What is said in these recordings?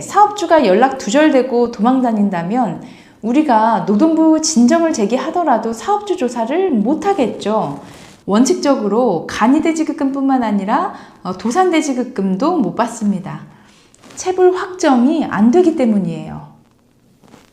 사업주가 연락 두절되고 도망 다닌다면 우리가 노동부 진정을 제기하더라도 사업주 조사를 못 하겠죠. 원칙적으로 간이대지급금뿐만 아니라 어, 도산대지급금도 못 받습니다. 체불 확정이 안 되기 때문이에요.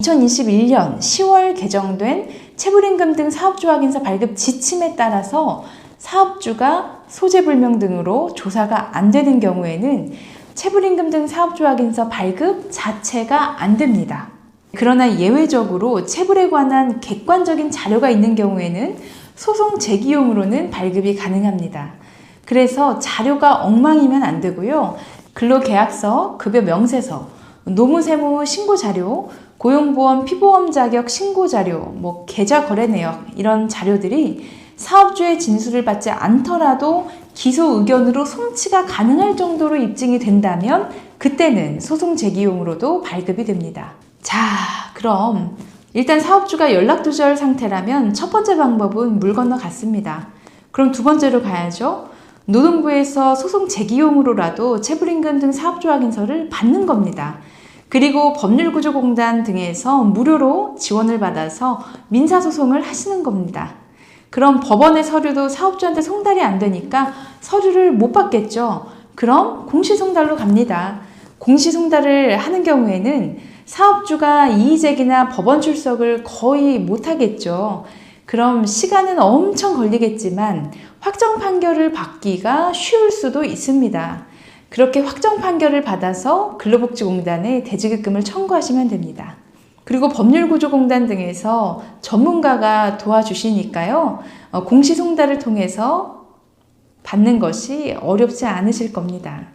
2021년 10월 개정된 체불임금 등 사업주 확인서 발급 지침에 따라서 사업주가 소재불명 등으로 조사가 안 되는 경우에는 체불임금 등 사업주 확인서 발급 자체가 안 됩니다. 그러나 예외적으로 체불에 관한 객관적인 자료가 있는 경우에는 소송 제기용으로는 발급이 가능합니다. 그래서 자료가 엉망이면 안 되고요. 근로계약서, 급여 명세서, 노무세무 신고 자료, 고용보험 피보험 자격 신고 자료, 뭐 계좌 거래 내역 이런 자료들이 사업주의 진술을 받지 않더라도 기소 의견으로 송치가 가능할 정도로 입증이 된다면 그때는 소송 제기용으로도 발급이 됩니다. 자, 그럼 일단 사업주가 연락 두절 상태라면 첫 번째 방법은 물 건너 갔습니다. 그럼 두 번째로 가야죠. 노동부에서 소송 제기용으로라도 체불임금 등 사업주 확인서를 받는 겁니다. 그리고 법률구조공단 등에서 무료로 지원을 받아서 민사소송을 하시는 겁니다. 그럼 법원의 서류도 사업주한테 송달이 안 되니까 서류를 못 받겠죠. 그럼 공시송달로 갑니다. 공시송달을 하는 경우에는 사업주가 이의제기나 법원 출석을 거의 못 하겠죠. 그럼 시간은 엄청 걸리겠지만 확정 판결을 받기가 쉬울 수도 있습니다. 그렇게 확정 판결을 받아서 근로복지공단에 대지급금을 청구하시면 됩니다. 그리고 법률구조공단 등에서 전문가가 도와주시니까요. 어, 공시송달을 통해서 받는 것이 어렵지 않으실 겁니다.